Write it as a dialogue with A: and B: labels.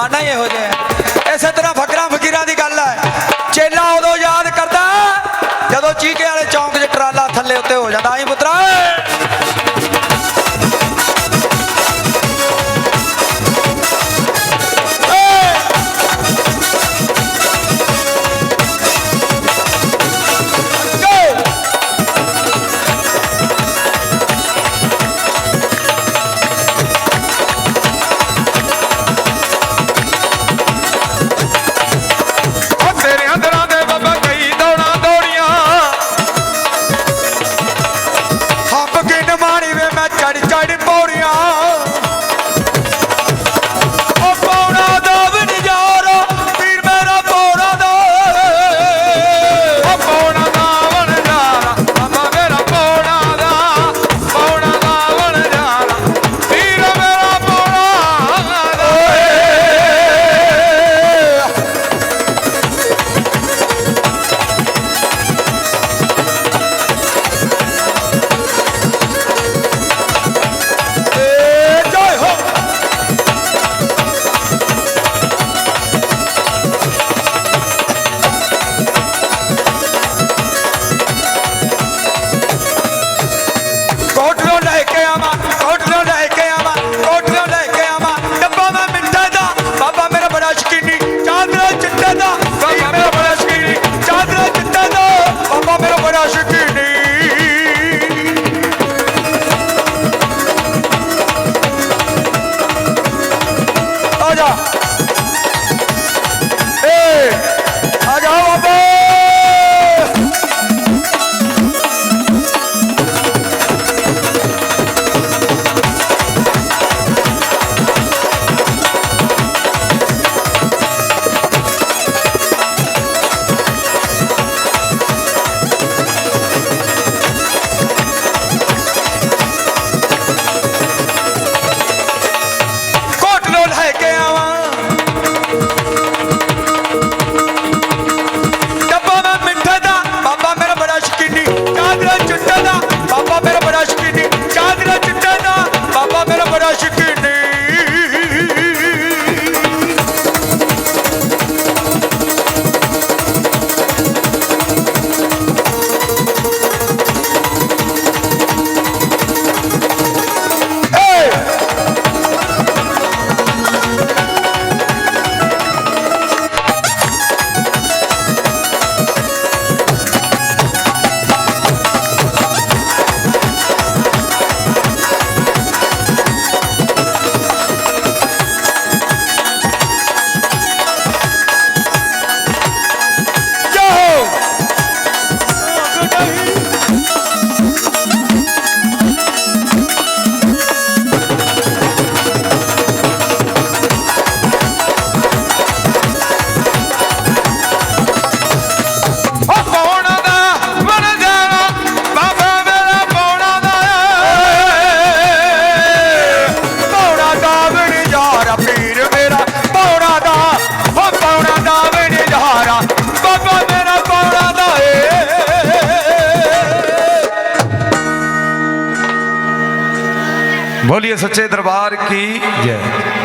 A: ਜ਼ਮਾਨਾ ਹੀ ਇਹੋ ਜਿਹਾ ਹੈ। ਇਸੇ ਤਰ੍ਹਾਂ ਫਕਰਾਂ ਫਕੀਰਾਂ ਦੀ ਗੱਲ ਹੈ। ਚੇਲਾ ਉਦੋਂ ਯਾਦ ਕਰਦਾ ਜਦੋਂ ਚੀਕੇ ਵਾਲੇ ਚੌਂਕ 'ਚ ਟਰਾਲਾ ਥੱਲੇ ਉੱਤੇ ਹੋ ਜਾਂਦਾ। ਆਈ ਪੁੱਤਰਾ। 가자.
B: बोलिए सच्चे दरबार की जय